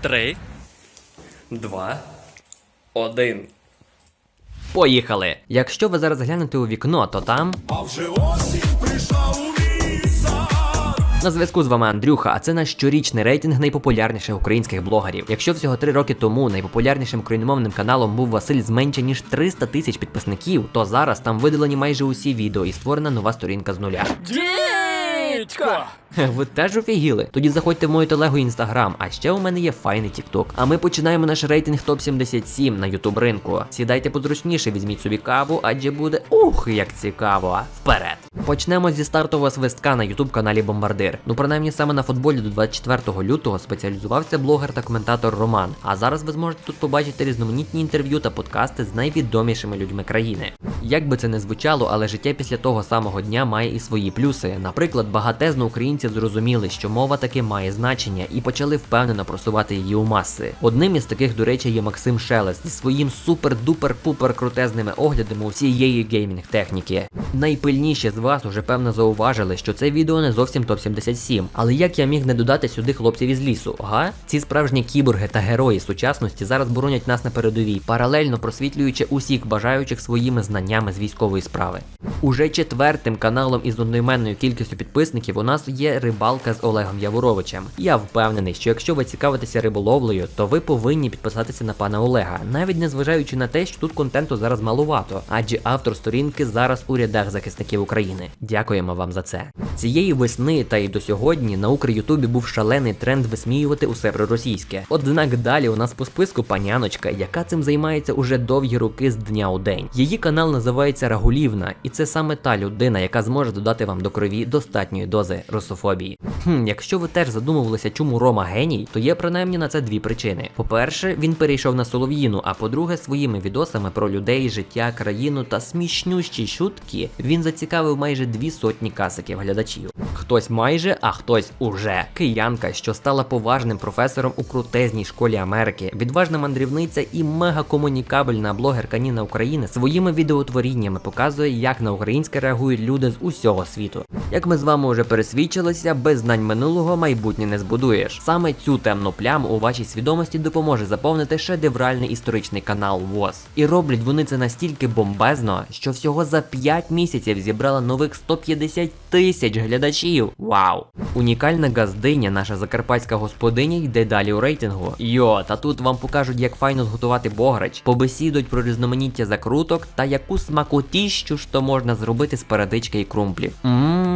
Три, два, один. Поїхали! Якщо ви зараз глянете у вікно, то там. А вже осінь прийшла у. На зв'язку з вами Андрюха, а це наш щорічний рейтинг найпопулярніших українських блогерів. Якщо всього три роки тому найпопулярнішим україномовним каналом був Василь з менше ніж 300 тисяч підписників, то зараз там видалені майже усі відео і створена нова сторінка з нуля. Дідько! Ви теж офігіли? Тоді заходьте в мою телегу інстаграм, а ще у мене є файний тікток. А ми починаємо наш рейтинг топ 77 на ютуб ринку. Сідайте позручніше, візьміть собі каву, адже буде ух, як цікаво. Вперед! Почнемо зі стартового свистка на ютуб каналі Бомбардир. Ну принаймні саме на футболі до 24 лютого спеціалізувався блогер та коментатор Роман. А зараз ви зможете тут побачити різноманітні інтерв'ю та подкасти з найвідомішими людьми країни. Як би це не звучало, але життя після того самого дня має і свої плюси. Наприклад, багатезно українців зрозуміли, що мова таки має значення, і почали впевнено просувати її у маси. Одним із таких, до речі, є Максим Шелест зі своїм супер-дупер-пупер крутезними оглядами усієї геймінг техніки. Найпильніші з вас уже певно зауважили, що це відео не зовсім топ 77. Але як я міг не додати сюди хлопців із лісу? Га? Ці справжні кіборги та герої сучасності зараз боронять нас на передовій, паралельно просвітлюючи усіх бажаючих своїми знаннями з військової справи. Уже четвертим каналом із одноіменною кількістю підписників у нас є рибалка з Олегом Яворовичем. Я впевнений, що якщо ви цікавитеся риболовлею, то ви повинні підписатися на пана Олега, навіть не зважаючи на те, що тут контенту зараз малувато, адже автор сторінки зараз у рядах захисників України. Дякуємо вам за це. Цієї весни та й до сьогодні на Укрютубі був шалений тренд висміювати усе проросійське. Однак далі у нас по списку паняночка, яка цим займається уже довгі роки з дня у день. Її канал називається Рагулівна, і це саме та людина, яка зможе додати вам до крові достатньої дози русофобії. Хм, якщо ви теж задумувалися, чому Рома геній, то є принаймні на це дві причини. По-перше, він перейшов на Солов'їну, а по-друге, своїми відосами про людей, життя, країну та смішнющі шутки він зацікавив майже дві сотні касиків глядачів. Хтось майже, а хтось уже. Киянка, що стала поважним професором у крутезній школі Америки, відважна мандрівниця і мегакомунікабельна блогерка Ніна України своїми відеотворіннями показує, як на українське реагують люди з усього світу. Як ми з вами вже пересвідчилися, без знань минулого майбутнє не збудуєш. Саме цю темну пляму у вашій свідомості допоможе заповнити шедевральний історичний канал ВОЗ. І роблять вони це настільки бомбезно, що всього за 5 місяців зібрала нових 150 тисяч глядачів. Вау! Унікальна газдиня, наша закарпатська господиня, йде далі у рейтингу. Йо, та тут вам покажуть, як файно зготувати бограч, побесідують про різноманіття закруток та яку смакотіщу ж то можна зробити з передички і крумплів. Ммм,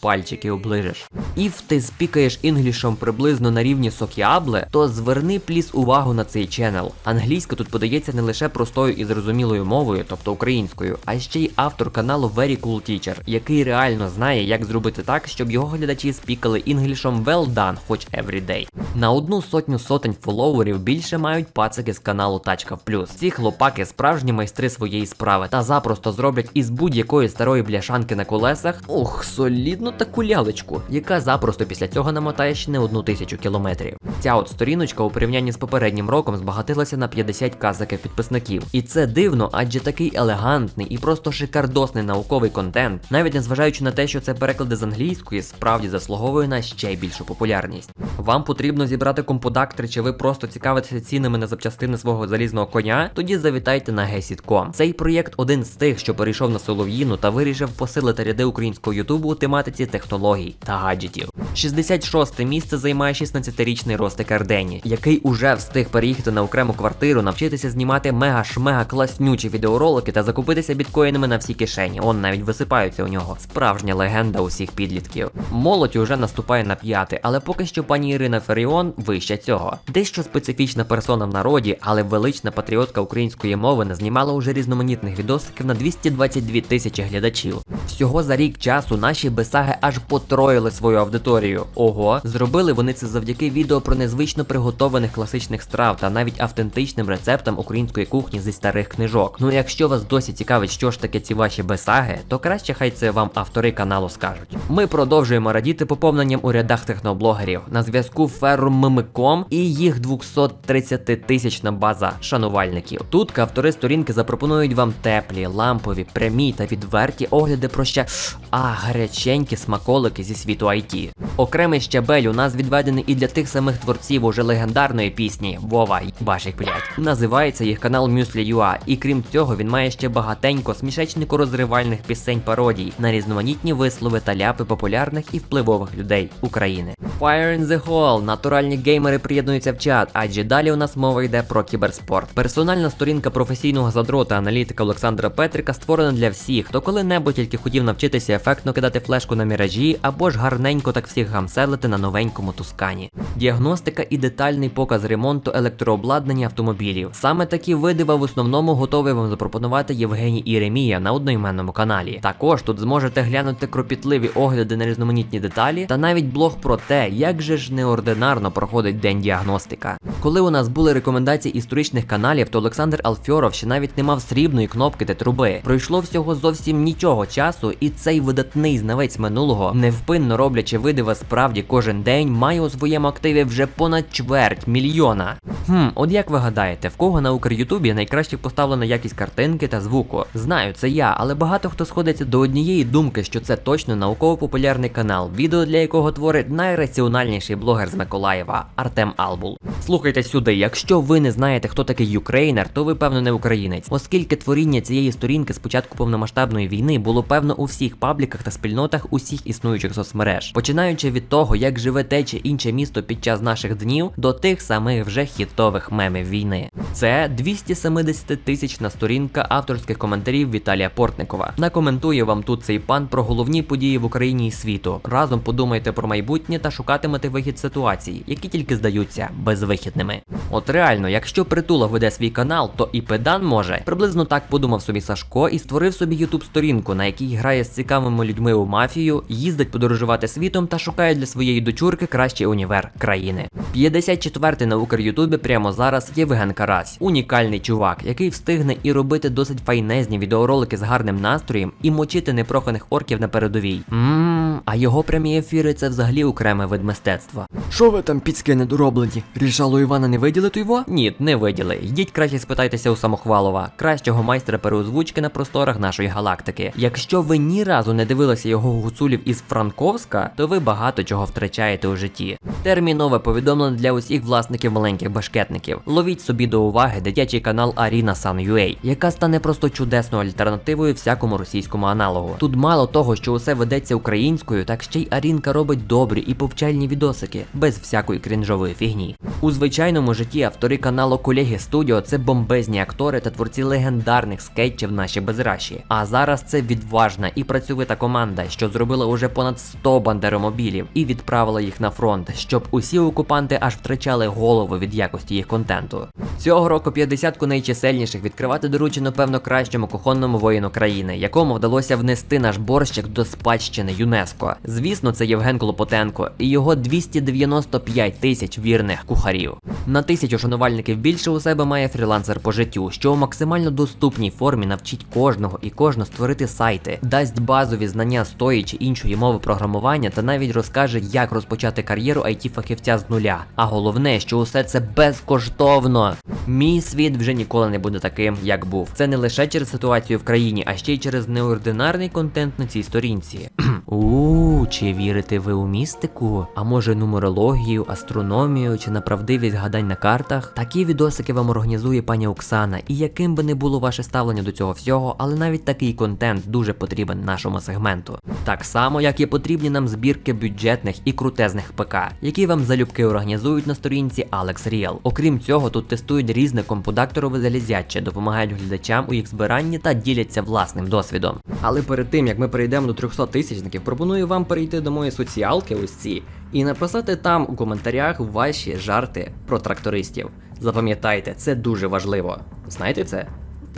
пальчики оближеш. Іф ти спікаєш інглішом приблизно на рівні сокіабле, то зверни пліс увагу на цей ченел. Англійська тут подається не лише простою і зрозумілою мовою, тобто українською, а ще й автор каналу Very Cool Teacher, який реально знає, як зробити так, щоб його глядачі спікали інглішом well done, хоч every day. На одну сотню сотень фоловерів більше мають пацики з каналу Тачка Плюс. Ці хлопаки справжні майстри своєї справи та запросто зроблять із будь-якої старої бляшанки на колесах, ох, солідну таку лялечку, яка запросто після цього намотає ще не одну тисячу кілометрів. Ця от сторіночка у порівнянні з попереднім роком збагатилася на 50 казаків підписників. І це дивно, адже такий елегантний і просто шикардосний науковий контент, навіть незважаючи на те, що це переклади з англійської, справді заслуговує на ще більшу популярність. Вам потрібно зібрати компудактор, чи ви просто цікавитеся цінами на запчастини свого залізного коня? Тоді завітайте на Gesit.com. Цей проєкт один з тих, що перейшов на Солов'їну та вирішив посилити ряди українського ютубу у тематиці технологій та гаджетів. 66 місце займає 16-річний Ростик Ардені, який уже встиг переїхати на окрему квартиру, навчитися знімати мега-шмега класнючі відеоролики та закупитися біткоїнами на всі кишені. Он навіть висипаються у нього. Справжня легенда усіх підлітків. Молодь уже наступає на п'яти, але поки що пані Ірина Феріон вище цього. Дещо специфічна персона в народі, але велична патріотка української мови назнімала уже різноманітних відосиків на 222 тисячі глядачів. Всього за рік часу наші бесаги аж потроїли свою аудиторію. Ого, зробили вони це завдяки відео про незвично приготованих класичних страв та навіть автентичним рецептам української кухні зі старих книжок. Ну якщо вас досі цікавить, що ж таке ці ваші бесаги, то краще хай це вам автори каналу скажуть. Ми продовжуємо радіти поповненням у рядах техноблогерів. На зв'язку Ферммиком і їх 230 тисячна база шанувальників. Тут автори сторінки запропонують вам теплі, лампові, прямі та відверті огляди про ще а гаряченькі смаколики зі світу IT. Окремий щабель у нас відведений і для тих самих творців уже легендарної пісні Вова Башик, блять. Називається їх канал Muesli.ua, і крім цього, він має ще багатенько смішечнику розривальних пісень пародій на різноманітні вислови та ляпи популярних і впливових людей України. Fire in the Hall, натуральні геймери приєднуються в чат, адже далі у нас мова йде про кіберспорт. Персональна сторінка професійного задрота аналітика Олександра Петрика створена для всіх, хто коли-небудь тільки хотів навчитися ефектно кидати флешку на міражі, або ж гарненько так всіх гамселити на новенькому тускані. Діагностика і детальний показ ремонту електрообладнання автомобілів. Саме такі видива в основному готовий вам запропонувати Євгеній Іремія на одноіменному каналі. Також тут зможете глянути кропітливі огляди на різноманітні деталі та навіть блог про те, як же ж неординарно проходить день діагностика. Коли у нас були рекомендації історичних каналів, то Олександр Алфьоров ще навіть не мав срібної кнопки та труби. Пройшло всього зовсім нічого часу, і цей видатний знавець минулого, невпинно роблячи видива справді кожен день, має у своєму активі вже понад чверть мільйона. Хм, от як ви гадаєте, в кого на Укрютубі найкраще поставлена якість картинки та звуку? Знаю, це я, але багато хто сходиться до однієї думки, що це точно науково-популярний канал, відео для якого творить найраціональніший блогер з Миколаєва Артем Албул. Слухайте сюди, якщо ви не знаєте, хто такий юкрейнер, то ви певно не українець, оскільки творіння цієї сторінки з початку повномасштабної війни було певно у всіх пабліках та спільнотах усіх існуючих соцмереж, починаючи від того, як живе те чи інше місто під час наших днів, до тих самих вже хітових мемів війни. Це 270 тисячна сторінка авторських коментарів Віталія Портникова. Накоментує вам тут цей пан про головні події в Україні і світу. Разом подумайте про майбутнє та шукатимете вихід з ситуацій, які тільки здаються безвихідними. От реально, якщо притула веде свій канал, то і педан може. Приблизно так подумав собі Сашко і створив собі ютуб сторінку, на якій грає з цікавими людьми у мафію, їздить подорожувати світом та шукає для своєї дочурки кращий універ країни. 54-й на Укрютубі прямо зараз Євген Карась, унікальний чувак, який встигне і робити досить файнезні відеоролики з гарним настроєм і мочити непроханих орків на передовій. Ммм, а його прямі ефіри це взагалі окремий вид мистецтва. Що ви там піцьки недороблені? Рішало Івана не виділи його? Ні, не виділи. Йдіть краще спитайтеся у Самохвалова, кращого майстра переозвучки на просторах нашої галактики. Якщо ви ні разу не дивилися його гуцулів із Франковська, то ви багато чого втрачаєте у житті. Термінове повідомлення для усіх власників маленьких башкетників. Ловіть собі до уваги дитячий канал Arena Sun UA, яка стане просто чудесною альтернативою всякому російському аналогу. Тут мало того, що усе ведеться українською, так ще й Арінка робить добрі і повчальні відосики, без всякої крінжової фігні. У звичайному житті автори каналу Колеги Студіо це бомбезні актори та творці легендарних скетчів наші безраші. А зараз це відважна і працьовита команда, що зробила уже понад 100 бандеромобілів і відправила їх на фронт, щоб усі окупанти аж втрачали голову від якості їх контенту. Цього року 50-ку найчисельніших відкривати доручено певно кращому кухонному воїну країни, якому вдалося внести наш борщик до спадщини ЮНЕСКО. Звісно, це Євген Клопотенко і його 295 тисяч вірних кухарів. На тисячу шанувальників більше у себе має фрілансер по життю, що у максимально доступній формі навчить кожного і кожну створити сайти, дасть базові знання з тої чи іншої мови програмування та навіть розкаже, як розпочати кар'єру it фахівця з нуля. А головне, що усе це безкоштовно. Мій світ вже ніколи не буде таким, як був. Це не лише через ситуацію в країні, а ще й через неординарний контент на цій сторінці. У, чи вірите ви у містику? А може нумерологію, астрономію чи на правдивість гадань на картах? Такі відосики вам організує пані Оксана, і яким би не було ваше ставлення до цього всього, але навіть такий контент дуже потрібен нашому сегменту. Так само, як і потрібні нам збірки бюджетних і крутезних ПК, які вам залюбки організують на сторінці Alex Real. Окрім цього, тут тестують різне компудакторове залізяче, допомагають глядачам у їх збиранні та діляться власним досвідом. Але перед тим як ми перейдемо до 300 тисячників, пропоную вам перейти до моєї соціалки, ось ці, і написати там у коментарях ваші жарти про трактористів. Запам'ятайте, це дуже важливо. Знаєте це?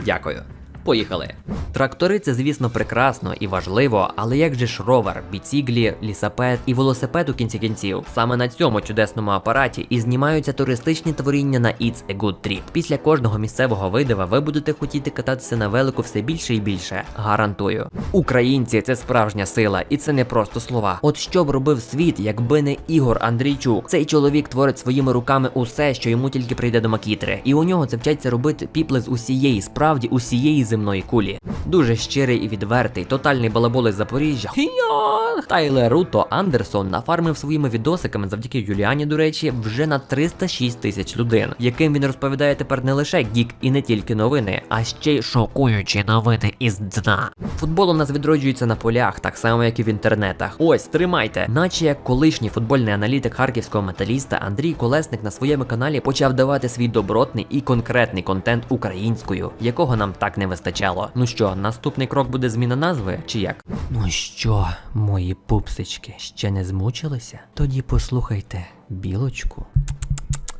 Дякую. Поїхали. Трактори це, звісно, прекрасно і важливо, але як же ж ровер, біціглі, лісапед і велосипед у кінці кінців? Саме на цьому чудесному апараті і знімаються туристичні творіння на It's a Good Trip. Після кожного місцевого видива ви будете хотіти кататися на велику все більше і більше. Гарантую. Українці це справжня сила, і це не просто слова. От що б робив світ, якби не Ігор Андрійчук. Цей чоловік творить своїми руками усе, що йому тільки прийде до макітри. І у нього це вчаться робити піпли з усієї, справді усієї земної кулі. Дуже щирий і відвертий, тотальний балабол із Запоріжжя. Тайлер Руто Андерсон нафармив своїми відосиками завдяки Юліані, до речі, вже на 306 тисяч людей, яким він розповідає тепер не лише гік і не тільки новини, а ще й шокуючі новини із дна. Футбол у нас відроджується на полях, так само як і в інтернетах. Ось тримайте, наче як колишній футбольний аналітик харківського металіста Андрій Колесник на своєму каналі почав давати свій добротний і конкретний контент українською, якого нам так не вистачало. Ну що, наступний крок буде зміна назви, чи як? Ну що, мої пупсички, ще не змучилися? Тоді послухайте білочку.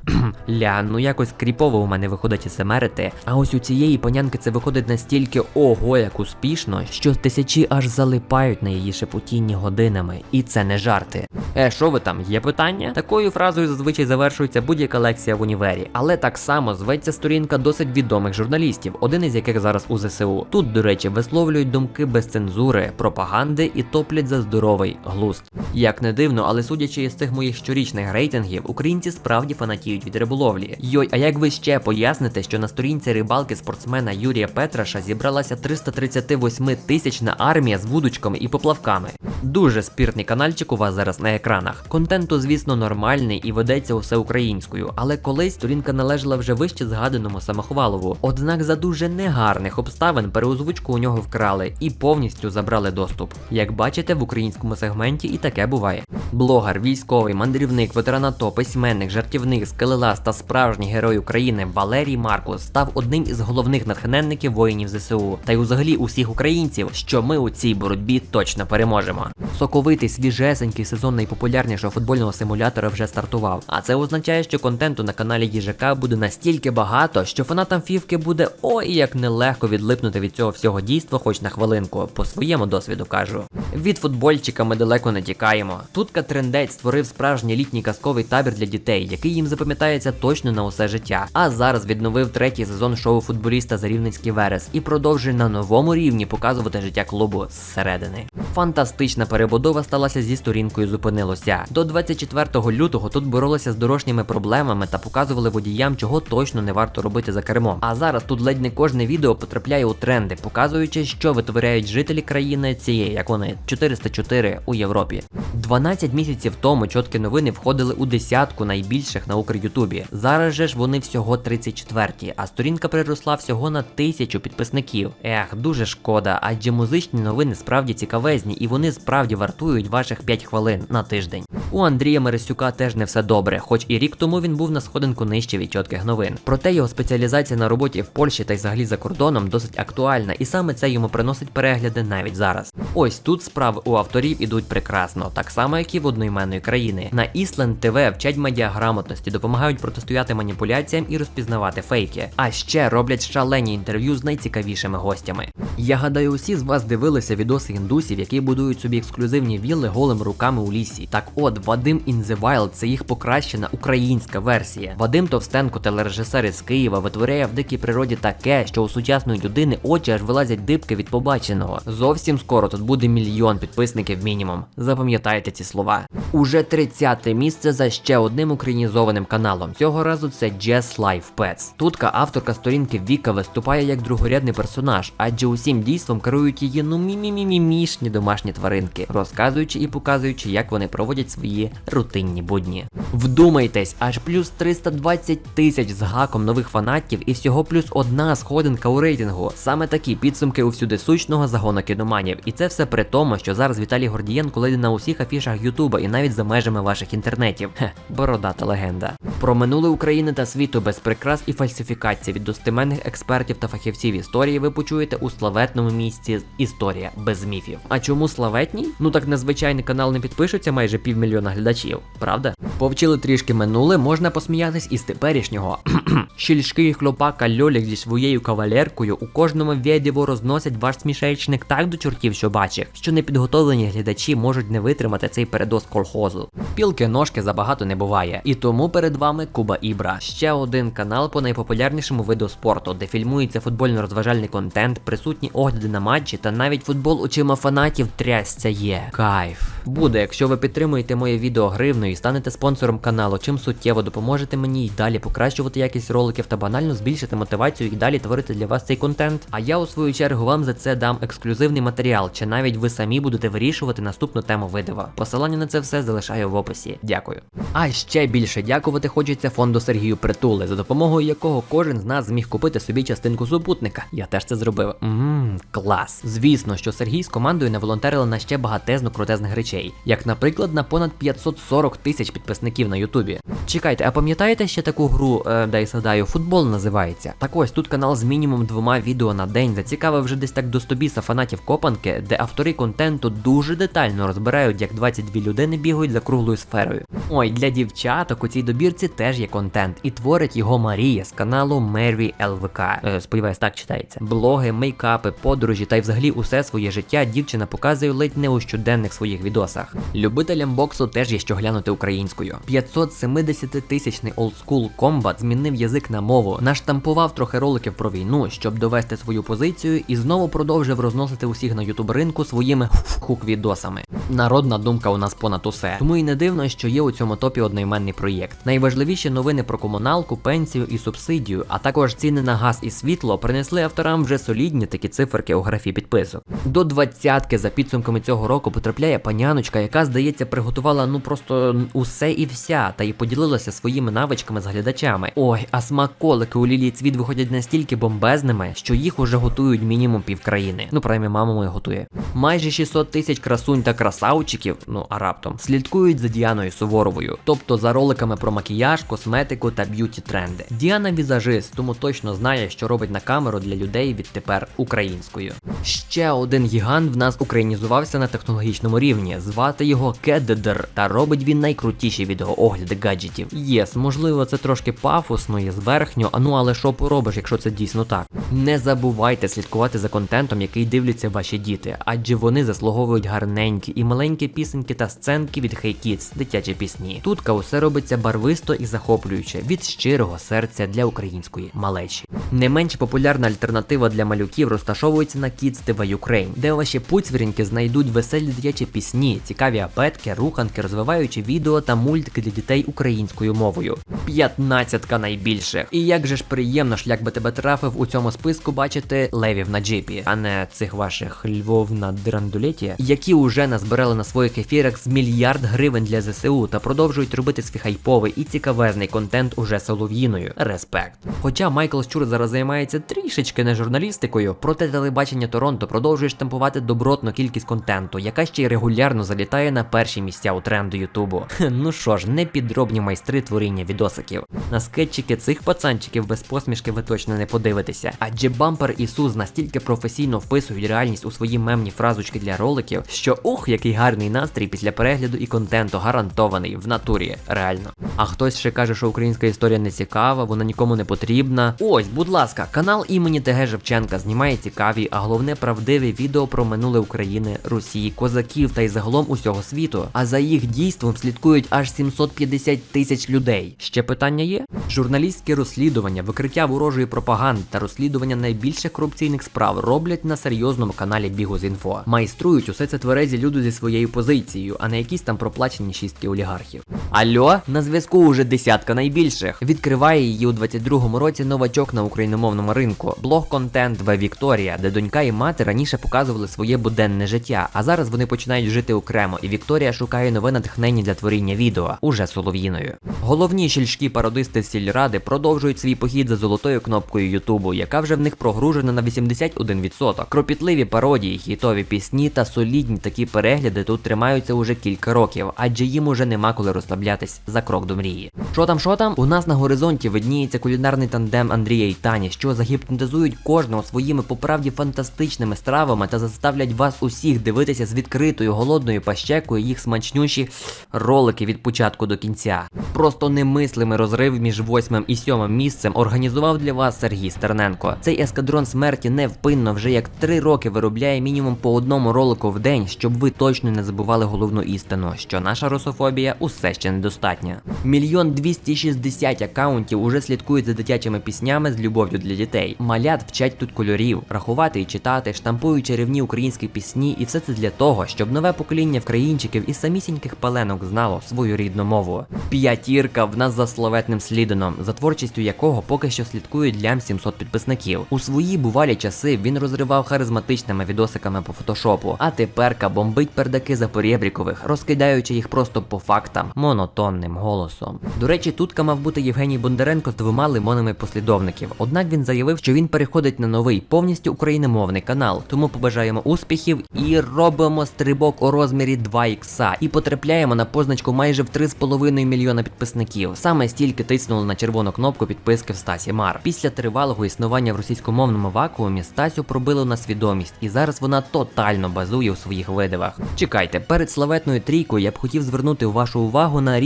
Ля, ну якось кріпово у мене виходить СМРити, а ось у цієї панянки це виходить настільки ого як успішно, що тисячі аж залипають на її шепотінні годинами, і це не жарти. Е, що ви там, є питання? Такою фразою зазвичай завершується будь-яка лекція в універі, але так само зветься сторінка досить відомих журналістів, один із яких зараз у ЗСУ. Тут, до речі, висловлюють думки без цензури, пропаганди і топлять за здоровий глузд. Як не дивно, але судячи із цих моїх щорічних рейтингів, українці справді фанатіють від риболовлі. Йой, а як ви ще поясните, що на сторінці рибалки спортсмена Юрія Петраша зібралася 338 тисячна армія з вудочками і поплавками? Дуже спірний канальчик у вас зараз на екранах. Контенту, звісно, нормальний і ведеться усе українською, але колись сторінка належала вже вище згаданому Самохвалову. Однак за дуже негарних обставин переозвучку у нього вкрали і повністю забрали доступ. Як бачите, в українському сегменті і таке буває. Блогер, військовий, мандрівник, ветеран АТО, письменник, жартівник, скелелас та справжній герой України Валерій Маркус став одним із головних натхненників воїнів ЗСУ та й взагалі усіх українців, що ми у цій боротьбі точно переможемо. Соковитий, свіжесенький сезон найпопулярнішого футбольного симулятора вже стартував. А це означає, що контенту на каналі Їжака буде настільки багато, що фанатам фівки буде ой як нелегко відлипнути від цього всього дійства, хоч на хвилинку. По своєму досвіду кажу. Від футбольчика ми далеко не тікаємо. Тут Катрендець створив справжній літній казковий табір для дітей, який їм запам'ятається точно на усе життя. А зараз відновив третій сезон шоу футболіста за Рівненський Верес і продовжує на новому рівні показувати життя клубу зсередини. Фантастична перебудова сталася зі сторінкою зупинилося. До 24 лютого тут боролися з дорожніми проблемами та показували водіям, чого точно не варто робити за кермом. А зараз тут ледь не кожне відео потрапляє у тренди, показуючи, що витворяють жителі країни цієї, як вони 404 у Європі. 12 місяців тому чоткі новини входили у десятку найбільших на Укрютубі. Зараз же ж вони всього 34, а сторінка приросла всього на тисячу підписників. Ех, дуже шкода, адже музичні новини справді цікавезні і вони справді вартують ваших 5 хвилин на тиждень. У Андрія Мересюка теж не все добре, хоч і рік тому він був на сходинку нижче від чітких новин. Проте його спеціалізація на роботі в Польщі та й взагалі за кордоном досить актуальна, і саме це йому приносить перегляди навіть зараз. Ось тут справи у авторів ідуть прекрасно, так само як і в одноіменної країни. На Island TV вчать медіаграмотності, допомагають протистояти маніпуляціям і розпізнавати фейки. А ще роблять шалені інтерв'ю з найцікавішими гостями. Я гадаю, усі з вас дивилися відоси індусів, які будують собі ексклюзивні вілли голими руками у лісі. Так от, Вадим in the Wild – це їх покращена українська версія. Вадим Товстенко, телережисер із Києва, витворяє в дикій природі таке, що у сучасної людини очі аж вилазять дибки від побаченого. Зовсім скоро тут буде мільйон підписників мінімум. Запам'ятайте ці слова. Уже 30-те місце за ще одним українізованим каналом. Цього разу це Jazz Life Pets. Тутка авторка сторінки Віка виступає як другорядний персонаж, адже усім дійством керують її ну мімімімімішні домашні тваринки, розказуючи і показуючи, як вони проводять свої рутинні будні. Вдумайтесь, аж плюс 320 тисяч з гаком нових фанатів і всього плюс одна сходинка у рейтингу. Саме такі підсумки у всюди сущного загону кіноманів. І це все при тому, що зараз Віталій Гордієнко леді на усіх афішах Ютуба і навіть за межами ваших інтернетів. Хе, бородата легенда. Про минуле України та світу без прикрас і фальсифікацій від достеменних експертів та фахівців історії ви почуєте у славетному місці Історія без міфів. А чому славетній? Ну так на звичайний канал не підпишуться майже півмільйона глядачів, правда? Повчили трішки минуле, можна посміятись із теперішнього. Щільшкий хлопака Льолік зі своєю кавалеркою у кожному відео розносять ваш смішечник так до чортів, що бачив, що непідготовлені глядачі можуть не витримати цей передоз колхозу. Пілки ножки забагато не буває, і тому перед перед вами Куба Ібра. Ще один канал по найпопулярнішому виду спорту, де фільмується футбольно-розважальний контент, присутні огляди на матчі та навіть футбол очима фанатів трясця є. Кайф. Буде, якщо ви підтримуєте моє відео гривною і станете спонсором каналу, чим суттєво допоможете мені й далі покращувати якість роликів та банально збільшити мотивацію і далі творити для вас цей контент. А я у свою чергу вам за це дам ексклюзивний матеріал, чи навіть ви самі будете вирішувати наступну тему видива. Посилання на це все залишаю в описі. Дякую. А ще більше дякувати хочеться фонду Сергію Притули, за допомогою якого кожен з нас зміг купити собі частинку супутника. Я теж це зробив. Ммм, клас. Звісно, що Сергій з командою наволонтерили на ще багатезно крутезних речей, як, наприклад, на понад 540 тисяч підписників на Ютубі. Чекайте, а пам'ятаєте ще таку гру, е, дай згадаю, футбол називається? Так ось тут канал з мінімум двома відео на день зацікавив вже десь так до 100 біса фанатів копанки, де автори контенту дуже детально розбирають, як 22 людини бігають за круглою сферою. Ой, для дівчаток у цій добірці теж є контент, і творить його Марія з каналу Мерві ЛВК. Е, сподіваюсь, так читається. Блоги, мейкапи, подорожі та й взагалі усе своє життя дівчина показує ледь не у щоденних своїх відосах. Любителям боксу теж є що глянути українською. 570-тисячний олдскул комбат змінив язик на мову, наштампував трохи роликів про війну, щоб довести свою позицію, і знову продовжив розносити усіх на ютуб ринку своїми хук-відосами. Народна думка у нас понад усе. Тому і не дивно, що є у цьому топі одноіменний проєкт. Найважливіші новини про комуналку, пенсію і субсидію, а також ціни на газ і світло принесли авторам вже солідні такі циферки у графі підписок. До двадцятки за підсумками цього року потрапляє паняночка, яка, здається, приготувала ну просто усе і вся, та й поділилася своїми навичками з глядачами. Ой, а смаколики у Лілії Цвіт виходять настільки бомбезними, що їх уже готують мінімум півкраїни. Ну, принаймні, мама моя готує. Майже 600 тисяч красунь та красавчиків, ну а раптом, слідкують за Діаною Суворовою, тобто за роликами про макіяж, косметику та б'юті тренди. Діана візажист, тому точно знає, що робить на камеру для людей відтепер українською. Ще один гігант в нас українізувався на технологічному рівні. Звати його Кеддер, та робить він найкрутіші відеоогляди гаджетів. Єс, можливо, це трошки пафосно і зверхньо, а ну але що поробиш, якщо це дійсно так. Не забувайте слідкувати за контентом, який дивляться ваші діти, адже вони заслуговують гарненькі і маленькі пісеньки та сценки від Hey Kids, дитячі пісні. Тутка усе робиться барвисто і захоплююче від щирого серця для української малечі. Не менш популярна альтернатива для малюків розташовується на Kids TV Ukraine, де ваші пуцвіріньки знайдуть веселі дитячі пісні, цікаві апетки, руханки, розвиваючі відео та мультики для дітей українською мовою. 15 найбільших. І як же ж приємно як би тебе трафив у цьому списку бачити левів на джипі, а не цих ваших львов на драндулеті, які уже назбирали на своїх ефірах з мільярд гривень для ЗСУ та продовжують робити свій хайповий і цікавезний контент уже солов'їною. Респект. Хоча Майкл Щур зараз займається трішечки не журналістикою, проте телебачення Торонто продовжує штампувати добротну кількість контенту, яка ще й регулярно залітає на перші місця у тренду Ютубу. Ну що ж, не підробні майстри творіння відосиків. На скетчики цих пацанчиків без посмішки ви точно не подивитеся. Адже бампер і Суз настільки професійно вписують реальність у свої мемні фразочки для роликів, що ух, який гарний настрій після перегляду і контенту гарантований в натурі, реально. А хтось ще каже, що українська історія не цікава, вона нікому не потрібна. Ось, будь ласка, канал імені ТГ Шевченка знімає цікаві, а головне правдиві відео про минуле України, Росії, козаків та й загалом усього світу. А за їх дійством слідкують аж 750 тисяч людей. Ще питання є? Журналістське розслідування, викриття ворожої пропаганди та розслідування найбільших корупційних справ роблять на серйозному каналі Бігус.Інфо. Майструють усе це тверезі люди зі своєю позицією, а не якісь там проплачені шістки олігархів. Альо, на зв'язку уже десятка найбільших. Відкриває її у 22-му році новачок на україномовному ринку. Блог контент В Вікторія, де донька і мати раніше показували своє буденне життя, а зараз вони починають жити окремо, і Вікторія шукає нове натхнення для творіння відео уже солов'їною. Головні щільшкі пародисти сільради продовжують свій похід за золотою кнопкою Ютубу, яка вже в них прогружена на 81%. Кропітливі пародії, хітові пісні та солідні такі перегляди тут тримаються уже кілька років, адже їм уже нема коли розслаблятись за крок до мрії. Що там, що там? У нас на горизонті видніється кулінарний тандем Андрія і Тані, що загіпнотизують кожного своїми поправді фантастичними стравами та заставлять вас усіх дивитися з відкритою голодною пащекою їх смачнющі ролики від початку до кінця. Просто немислимо мислимий розрив між восьмим і сьомим місцем організував для вас Сергій Стерненко. Цей ескадрон смерті невпинно вже як три роки виробляє мінімум по одному ролику в день, щоб ви точно не забували головну істину, що наша русофобія усе ще недостатня. Мільйон 260 акаунтів уже слідкують за дитячими піснями з любов'ю для дітей. Малят вчать тут кольорів, рахувати і читати, штампують чарівні українські пісні, і все це для того, щоб нове покоління вкраїнчиків із самісіньких паленок знало свою рідну мову. П'ятірка в нас за словетним сліденом, за творчістю якого поки що слідкують лям 700 підписників. У свої бувалі часи він розривав харизматичними відосиками по фотошопу, а теперка бомбить пердаки за порєбрікових, розкидаючи їх просто по фактам монотонним голосом. До речі, тутка мав бути Євгеній Бондаренко з двома лимонами послідовників. Однак він заявив, що він переходить на новий повністю україномовний канал. Тому побажаємо успіхів і робимо стрибок у розмірі 2 ікса і потрапляємо на позначку майже в 3,5 мільйона підписників. Саме стільки тиснули на червону кнопку підписки в Стасі Мар. Після тривалого існування в російськомовному вакуумі Стасю пробили на свідомість, і зараз вона тотально базує у своїх видивах. Чекайте, перед славетною трійкою я б хотів звернути вашу увагу на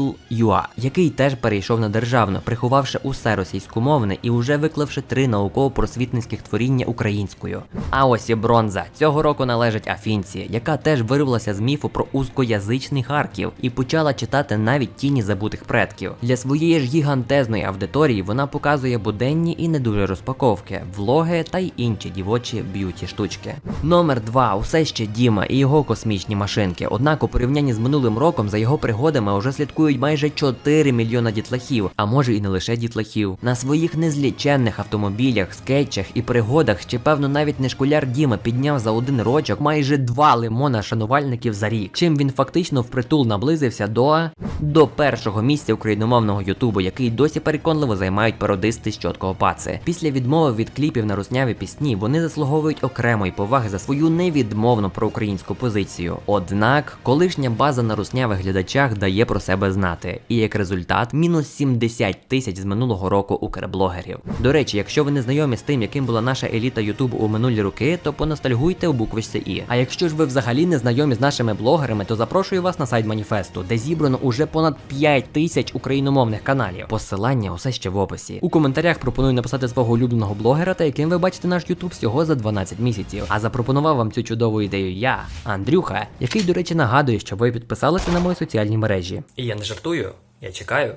Ріддл.ua, який теж перейшов на державну, приховавши усе російськомовне і уже виклавши три науково-просвітницьких творіння українською. А ось і бронза цього року належить Афінці, яка теж вирвалася з міфу про узкоязичний Харків і почала читати навіть тіні забутих предків. Для своєї ж гігантезної аудиторії вона показує буденні і не дуже розпаковки, влоги та й інші дівочі б'юті штучки. Номер 2 усе ще Діма і його космічні машинки. Однак у порівнянні з минулим роком за його пригодами вже слідкують майже 4 мільйона дітлахів, а може і не лише дітлахів. На своїх незліченних автомобілях, скетчах і пригодах ще певно навіть не школяр Діма підняв за один рочок майже два лимона шанувальників за рік. Чим він фактично впритул наблизився до до першого місця україномовного Ютубу, який досі переконливо займають пародисти з чоткого паци. Після відмови від кліпів на русняві пісні вони заслуговують окремої поваги за свою невідмовну проукраїнську позицію. Однак, колишня база на руснявих глядачах дає про себе знати, і як результат, мінус 70 тисяч з минулого року укрблогерів. До речі, якщо ви не знайомі з тим, яким була наша еліта Ютубу у минулі роки, то поностальгуйте у буквочці І. А якщо ж ви взагалі не знайомі з нашими блогерами, то запрошую вас на сайт маніфесту, де зібрано уже понад 5 тисяч україномовних каналів. Посилання усе ще в описі. У коментарях пропоную написати свого улюбленого блогера, та яким ви бачите наш Ютуб всього за 12 місяців. А запропонував вам цю чудову ідею я, Андрюха, який, до речі, нагадує, що ви підписалися на мої соціальні мережі. І не жартую, я чекаю.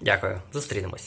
Дякую, зустрінемось.